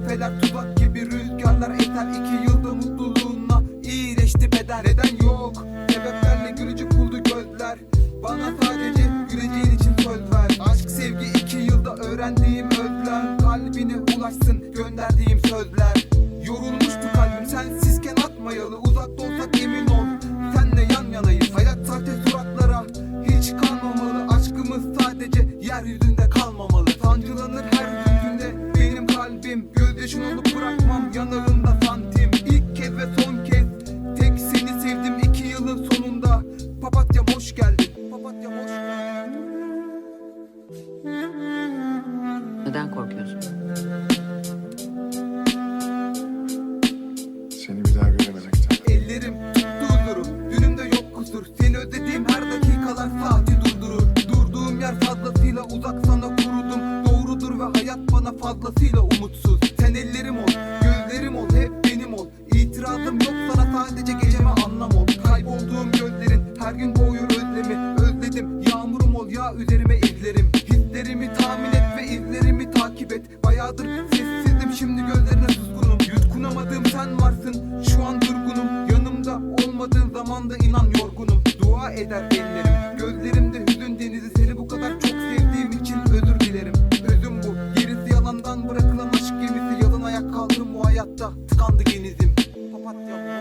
Mesafeler tuzak gibi rüzgarlar eser iki yılda mutluluğuna iyileşti beden Neden yok? Sebeplerle gülücük buldu gözler. Bana sadece güleceğin için söz ver. Aşk sevgi iki yılda öğrendiğim özlem Kalbine ulaşsın gönderdiğim sözler Gözyaşın olup bırakmam. Yanağında santim İlk kez ve son kez. Tek seni sevdim iki yılın sonunda. Papatyam hoş geldin. Papatyam hoş geldin. Neden korkuyorsun? Seni bir daha görememekten. Ellerim huzurum Dünümde yok kusur. Seni özlediğim her dakikalar saati durdurur. Durduğum yer fazlasıyla uzak sana kurudum. Doğrudur ve hayat bana fazlasıyla umutsuz özlemi Özledim. Yağmurum ol ya üzerime izlerim. Hislerimi tahmin et ve izlerimi takip et. Bayağıdır sessizdim şimdi gözlerine suskunum. Yutkunamadığım sen varsın şu an durgunum. Yanımda olmadığın zamanda inan yorgunum. Dua eder ellerim. Gözlerimde hüzün denizi seni bu kadar çok sevdiğim için özür dilerim. Özüm bu gerisi yalandan bırakılan aşk gemisi. Yalın ayak kaldım bu hayatta tıkandı genizim. Papatya